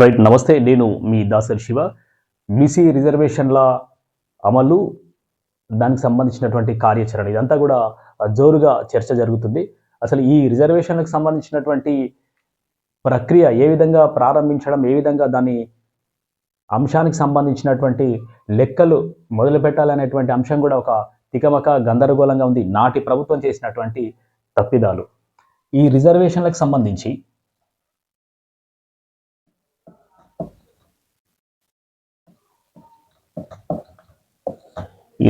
Right నమస్తే నేను మీ Dasari Shiva. BC రిజర్వేషన్ల అమలు దానికి సంబంధించినటువంటి కార్యాచరణ. ఇదంతా కూడా జోరుగా చర్చ జరుగుతుంది. అసలు ఈ రిజర్వేషన్లకు సంబంధించినటువంటి ప్రక్రియ ఏ విధంగా ప్రారంభించడం ఏ విధంగా దాని అంశానికి సంబంధించినటువంటి లెక్కలు మొదలు పెట్టాలనేటువంటి అంశం కూడా ఒక తికమక గందరగోళంగా ఉంది. నాటి ప్రభుత్వం చేసినటువంటి తప్పిదాలు. ఈ రిజర్వేషన్లకు సంబంధించి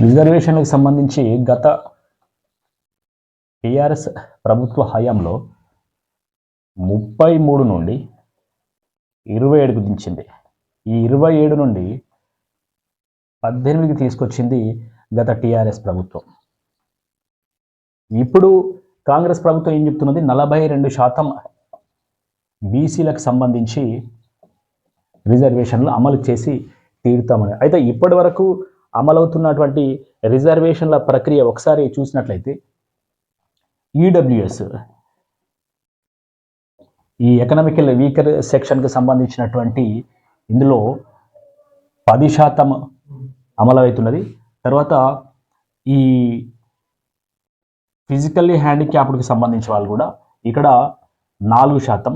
రిజర్వేషన్లకు సంబంధించి గత టిఆర్ఎస్ ప్రభుత్వ హయాంలో ముప్పై మూడు నుండి ఇరవై ఏడుకు దించింది. ఈ ఇరవై ఏడు నుండి పద్దెనిమిదికి తీసుకొచ్చింది గత టీఆర్ఎస్ ప్రభుత్వం. ఇప్పుడు కాంగ్రెస్ ప్రభుత్వం ఏం చెప్తున్నది? నలభై రెండు శాతం బీసీలకు సంబంధించి రిజర్వేషన్లు అమలు చేసి తీరుతామని. అయితే ఇప్పటి వరకు అమలవుతున్నటువంటి రిజర్వేషన్ల ప్రక్రియ ఒకసారి చూసినట్లయితే ఈడబ్ల్యూఎస్ ఈ ఎకనామికల్ వీకర్ సెక్షన్కి సంబంధించినటువంటి ఇందులో పది శాతం అమలవుతున్నది. తర్వాత ఈ ఫిజికల్లీ హ్యాండిక్యాప్డ్కి సంబంధించిన వాళ్ళు కూడా ఇక్కడ నాలుగు శాతం.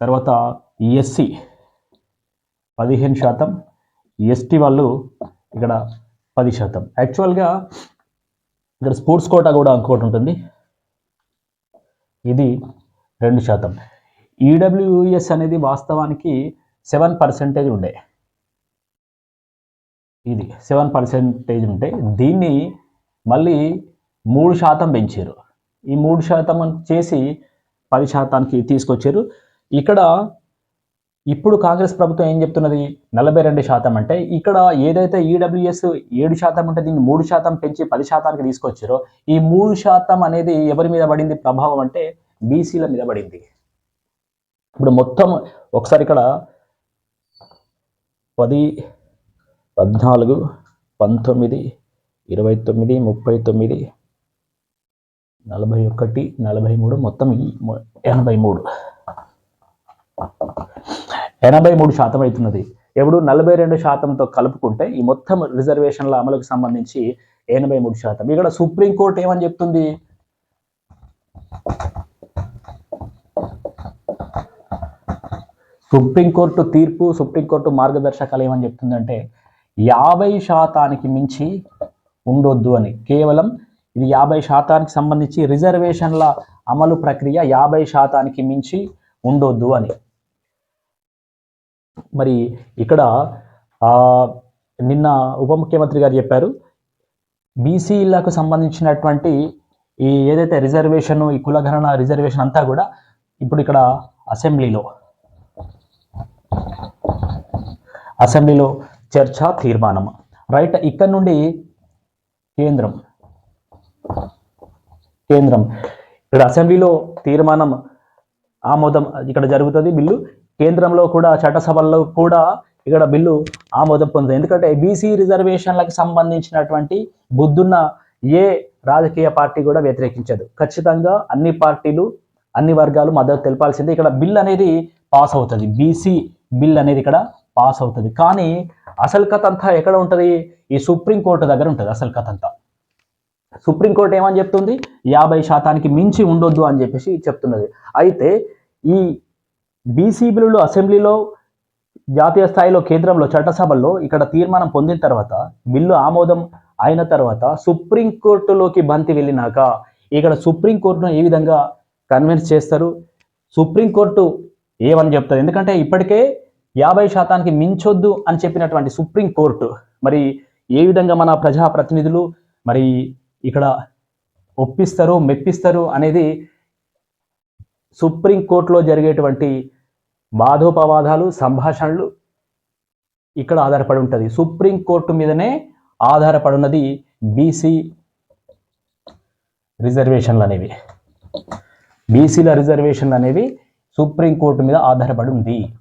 తర్వాత ఎస్సీ పదిహేను శాతం. ఎస్టీ వాళ్ళు ఇక్కడ పది శాతం. యాక్చువల్గా ఇక్కడ స్పోర్ట్స్ కోటా కూడా ఇంకోటి ఉంటుంది. ఇది రెండు శాతం. ఈడబ్ల్యూఎస్ అనేది వాస్తవానికి సెవెన్ పర్సెంటేజ్ ఉండే. ఇది సెవెన్ పర్సెంటేజ్ ఉంటే దీన్ని మళ్ళీ మూడు శాతం పెంచారు. ఈ మూడు శాతం చేసి పది శాతానికి తీసుకొచ్చారు. ఇక్కడ ఇప్పుడు కాంగ్రెస్ ప్రభుత్వం ఏం చెప్తున్నది? నలభై రెండు శాతం అంటే ఇక్కడ ఏదైతే ఈడబ్ల్యూఎస్ ఏడు శాతం ఉంటే దీన్ని మూడు శాతం పెంచి పది శాతానికి తీసుకొచ్చారో ఈ మూడు శాతం అనేది ఎవరి మీద పడింది? ప్రభావం అంటే బీసీల మీద పడింది. ఇప్పుడు మొత్తం ఒకసారి ఇక్కడ పది పద్నాలుగు పంతొమ్మిది ఇరవై తొమ్మిది ముప్పై తొమ్మిది నలభై ఒకటి నలభై మూడు మొత్తం ఈ ఎనభై మూడు. ఎనభై మూడు శాతం అవుతున్నది. ఎప్పుడు నలభై రెండు శాతంతో కలుపుకుంటే ఈ మొత్తం రిజర్వేషన్ల అమలుకు సంబంధించి ఎనభై మూడు శాతం. ఇక్కడ సుప్రీంకోర్టు ఏమని చెప్తుంది? సుప్రీంకోర్టు తీర్పు సుప్రీంకోర్టు మార్గదర్శకాలు ఏమని చెప్తుందంటే యాభై శాతానికి మించి ఉండొద్దు అని. కేవలం ఇది యాభై శాతానికి సంబంధించి రిజర్వేషన్ల అమలు ప్రక్రియ యాభై శాతానికి మించి ఉండొద్దు అని. మరి ఇక్కడ ఆ, నిన్న ఉప ముఖ్యమంత్రి గారు చెప్పారు బీసీలకు సంబంధించినటువంటి ఈ ఏదైతే రిజర్వేషన్ ఈ కులగణన రిజర్వేషన్ అంతా కూడా ఇప్పుడు ఇక్కడ అసెంబ్లీలో అసెంబ్లీలో చర్చ తీర్మానం. రైట్ ఇక్కడ నుండి కేంద్రం కేంద్రం. ఇక్కడ అసెంబ్లీలో తీర్మానం ఆమోదం ఇక్కడ జరుగుతుంది బిల్లు కేంద్రంలో కూడా చట్టసభల్లో కూడా ఇక్కడ బిల్లు ఆమోదం పొందుతుంది ఎందుకంటే బీసీ రిజర్వేషన్లకు సంబంధించినటువంటి బుద్ధున్న ఏ రాజకీయ పార్టీ కూడా వ్యతిరేకించదు. ఖచ్చితంగా అన్ని పార్టీలు అన్ని వర్గాలు మద్దతు తెలపాల్సిందే. ఇక్కడ బిల్ అనేది పాస్ అవుతుంది. బీసీ బిల్ అనేది ఇక్కడ పాస్ అవుతుంది. కానీ అసలు కథ అంతా ఎక్కడ ఉంటుంది? ఈ సుప్రీంకోర్టు దగ్గర ఉంటుంది అసలు కథ అంతా. సుప్రీంకోర్టు ఏమని చెప్తుంది? యాభై శాతానికి మించి ఉండొద్దు అని చెప్పేసి చెప్తున్నది. అయితే ఈ బీసీ బిల్లులు అసెంబ్లీలో జాతీయ స్థాయిలో కేంద్రంలో చట్టసభల్లో ఇక్కడ తీర్మానం పొందిన తర్వాత బిల్లు ఆమోదం అయిన తర్వాత సుప్రీంకోర్టులోకి బంతి వెళ్ళినాక ఇక్కడ సుప్రీంకోర్టును ఏ విధంగా కన్విన్స్ చేస్తారు? సుప్రీంకోర్టు ఏమని చెప్తారు? ఎందుకంటే ఇప్పటికే యాభై శాతానికి మించొద్దు అని చెప్పినటువంటి సుప్రీంకోర్టు మరి ఏ విధంగా మన ప్రజాప్రతినిధులు మరి ఇక్కడ ఒప్పిస్తారు మెప్పిస్తారు అనేది సుప్రీంకోర్టులో జరిగేటువంటి వాదోపవాదాలు సంభాషణలు ఇక్కడ ఆధారపడి ఉంటుంది. సుప్రీంకోర్టు మీదనే ఆధారపడి ఉన్నది బీసీ రిజర్వేషన్లు అనేవి. బీసీల రిజర్వేషన్లు అనేవి సుప్రీంకోర్టు మీద ఆధారపడి ఉంది.